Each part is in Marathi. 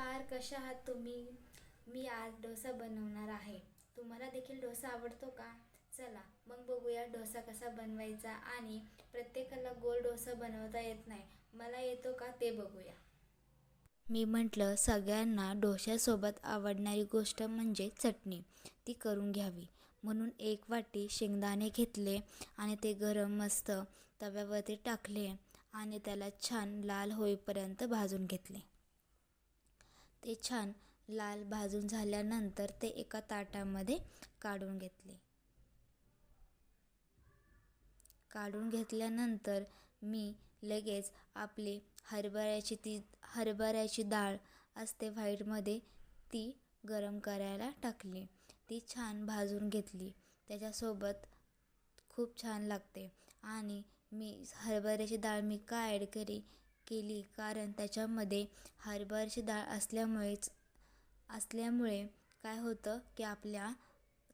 नमस्कार कशा आहात तुम्ही? मी आज डोसा बनवणार आहे. तुम्हाला देखील डोसा आवडतो का? चला मग बघूया डोसा कसा बनवायचा आणि प्रत्येकाला गोल डोसा बनवता येत नाही. मला येतो का ते बघूया. मी म्हटलं सगळ्यांना डोश्यासोबत आवडणारी गोष्ट म्हणजे चटणी. ती करून घ्यावी. म्हणून एक वाटी शेंगदाणे घेतले आणि ते गरम मस्त तव्यावरती टाकले आणि त्याला छान लाल होईपर्यंत भाजून घेतले. ते छान लाल भाजून झाल्यानंतर ते एका ताटामध्ये काढून घेतले. काढून घेतल्यानंतर मी लगेच आपली हरभऱ्याची ती हरभऱ्याची डाळ असते व्हाईटमध्ये ती गरम करायला टाकली. ती छान भाजून घेतली. त्याच्यासोबत खूप छान लागते. आणि मी हरभऱ्याची डाळ मी का ॲड करी? केली. कारण त्याच्यामध्ये हरभऱ्याची डाळ असल्यामुळेच असल्यामुळे काय होतं की आपल्या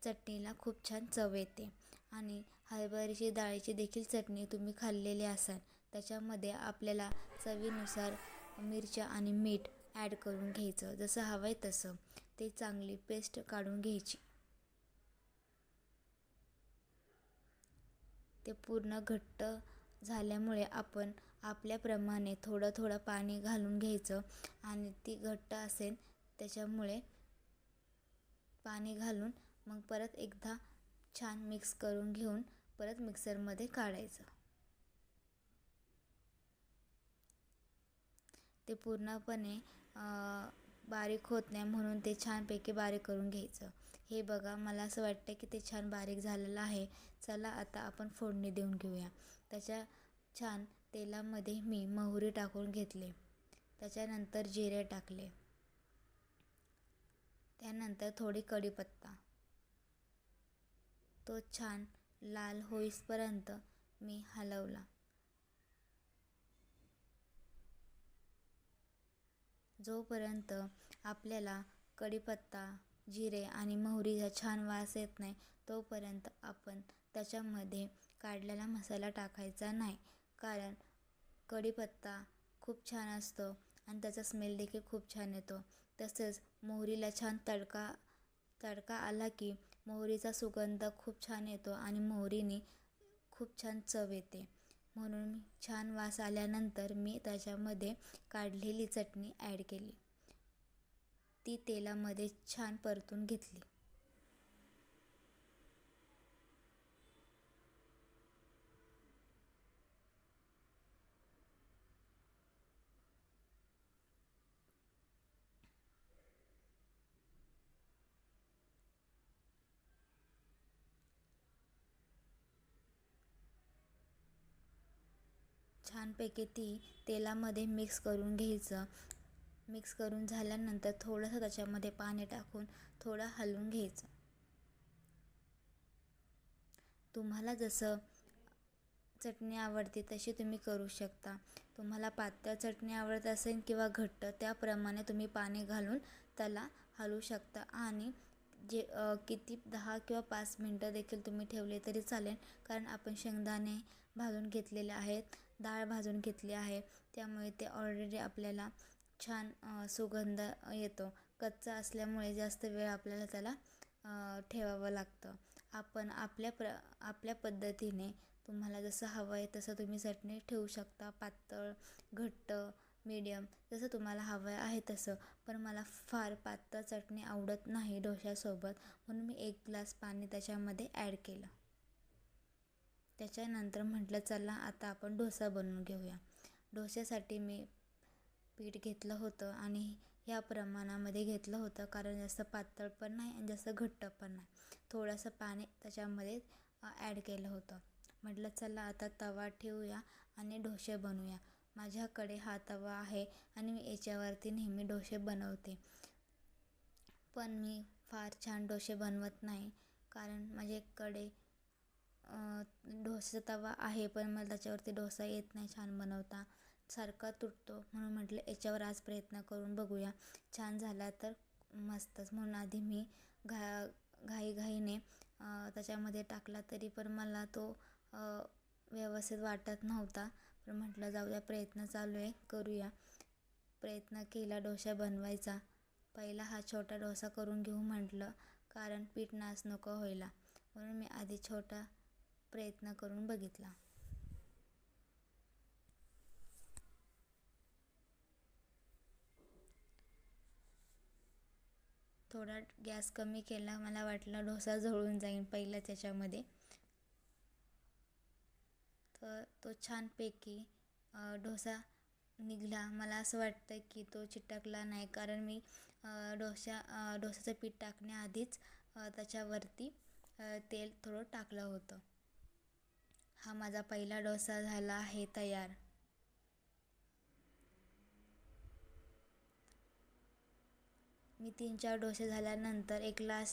चटणीला खूप छान चव येते. आणि हरभऱ्याची डाळीची देखील चटणी तुम्ही खाल्लेली असाल त्याच्यामध्ये आपल्याला चवीनुसार मिरच्या आणि मीठ ॲड करून घ्यायचं. जसं हवं आहे तसं. ते चांगली पेस्ट काढून घ्यायची. ते पूर्ण घट्ट झाल्यामुळे आपण आपल्याप्रमाणे थोडं थोडं पाणी घालून घ्यायचं आणि ती घट्ट असेल त्याच्यामुळे पाणी घालून मग परत एकदा छान मिक्स करून घेऊन परत मिक्सरमध्ये काढायचं. ते पूर्णपणे बारीक होत नाही म्हणून ते छानपैकी बारीक करून घ्यायचं. हे बघा मला असं वाटतं की ते छान बारीक झालेलं आहे. चला आता आपण फोडणी देऊन घेऊया. त्याच्या छान तेलामध्ये मी मोहरी टाकून घेतले. त्याच्यानंतर जिरे टाकले. त्यानंतर थोडी कढीपत्ता. तो छान लाल होईसपर्यंत मी हलवला. जोपर्यंत आपल्याला कढीपत्ता जिरे आणि मोहरीचा छान वास येत नाही तोपर्यंत आपण त्याच्यामध्ये काढलेला मसाला टाकायचा नाही. कारण कढीपत्ता खूप छान असतो आणि त्याचा स्मेल देखील खूप छान येतो. तसेच मोहरीला छान तडका तडका आला की मोहरीचा सुगंध खूप छान येतो आणि मोहरीने खूप छान चव येते. म्हणून छान वास आल्यानंतर मी त्याच्यामध्ये काढलेली चटणी ॲड केली. ती तेलामध्ये छान परतून घेतली. छानपैकी ती तेलामध्ये मिक्स करून घ्यायचं. मिक्स करून झाल्यानंतर थोडंसं त्याच्यामध्ये पाणी टाकून थोडं हलवून घ्यायचं. तुम्हाला जसं चटणी आवडते तशी तुम्ही करू शकता. तुम्हाला पातळ चटणी आवडत असेल किंवा घट्ट त्याप्रमाणे तुम्ही पाणी घालून त्याला हलवू शकता. आणि जे किती दहा किंवा पाच मिनटं देखील तुम्ही ठेवले तरी चालेल. कारण आपण शेंगदाणे भाजून घेतलेले आहेत डाळ भाजून घेतली आहे. त्यामुळे ते ऑलरेडी आपल्याला छान सुगंध येतो. कच्चा असल्यामुळे जास्त वेळ आपल्याला त्याला ठेवावं लागतं. आपण आपल्या प्र आपल्या पद्धतीने तुम्हाला जसं हवं आहे तसं तुम्ही चटणी ठेवू शकता. पातळ घट्ट मीडियम जसं तुम्हाला हवं आहे तसं. पण मला फार पातळ चटणी आवडत नाही डोश्यासोबत. म्हणून मी एक ग्लास पाणी त्याच्यामध्ये ॲड केलं. त्याच्यानंतर म्हटलं चला आता आपण डोसा बनवून घेऊया. डोश्यासाठी मी पीठ घेतलं होतं आणि ह्या प्रमाणामध्ये घेतलं होतं कारण जास्त पातळ पण नाही आणि जास्त घट्ट पण नाही. थोडंसं पाणी त्याच्यामध्ये ॲड केलं होतं. म्हटलं चला आता तवा ठेवूया आणि डोसे बनवूया. माझ्याकडे हा तवा आहे आणि मी याच्यावरती नेहमी डोसे बनवते. पण मी फार छान डोसे बनवत नाही कारण माझ्याकडे डोसा तवा आहे पण मला त्याच्यावरती डोसा येत नाही छान बनवता. सारखा तुटतो. म्हणून म्हटलं याच्यावर आज प्रयत्न करून बघूया. छान झाला तर मस्तच. म्हणून आधी मी घा घाईघाईने त्याच्यामध्ये टाकला तरी पण मला तो व्यवस्थित वाटत नव्हता. पण म्हटलं जाऊ द्या प्रयत्न चालू आहे. करूया. प्रयत्न केला डोसा बनवायचा. पहिला हा छोटा डोसा करून घेऊ म्हटलं कारण पीठ नास नको व्हायला. म्हणून मी आधी छोटा प्रयत्न करून बघितला. थोडा गॅस कमी केला मला वाटलं डोसा जळून जाईल पहिला त्याच्यामध्ये. तर तो छानपैकी डोसा निघाला. मला असं वाटतं की तो चिटकला नाही कारण मी डोसा डोसाचं पीठ टाकण्याआधीच त्याच्यावरती तेल थोडं टाकलं होतं. हा माझा पहिला डोसा झाला आहे तयार. मी तीन चार डोसे झाल्यानंतर एक ग्लास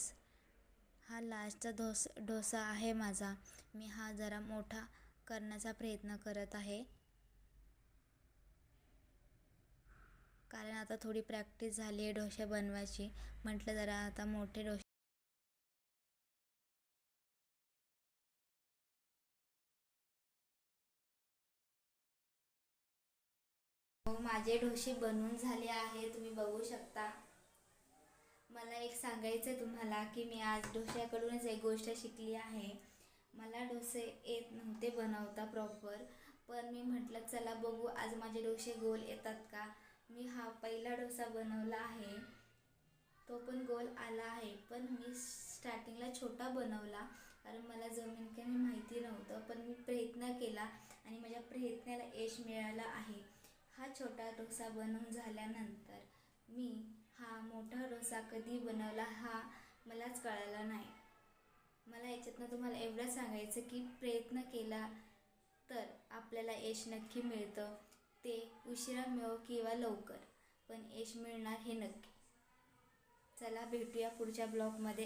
हा लास्टचा डोस डोसा आहे माझा. मी हा जरा मोठा करण्याचा प्रयत्न करत आहे. कारण आता थोडी प्रॅक्टिस झाली आहे डोसे बनवायची. म्हटलं जरा आता मोठे डोसे माझे डोसे बनवून झाले आहे तुम्ही बघू शकता. मला एक सांगायचं आहे तुम्हाला की मी आज डोश्याकडूनच एक गोष्ट शिकली आहे. मला डोसे येत नव्हते बनवता प्रॉपर पण मी म्हटलं चला बघू आज माझे डोसे गोल येतात का? मी हा पहिला डोसा बनवला आहे. तो पण गोल आला आहे पण मी स्टार्टिंगला छोटा बनवला. कारण मला जमीन काही माहिती नव्हतं पण मी प्रयत्न केला आणि माझ्या प्रयत्नाला यश मिळालं आहे. हा छोटा डोसा बनवून झाल्यानंतर मी हा मोठा डोसा कधी बनवला हा मलाच कळाला नाही. मला याच्यातनं तुम्हाला एवढं सांगायचं की प्रयत्न केला तर आपल्याला यश नक्की मिळतं. ते उशिरा मिळो किंवा लवकर पण यश मिळणार हे नक्की. चला भेटूया पुढच्या ब्लॉगमध्ये.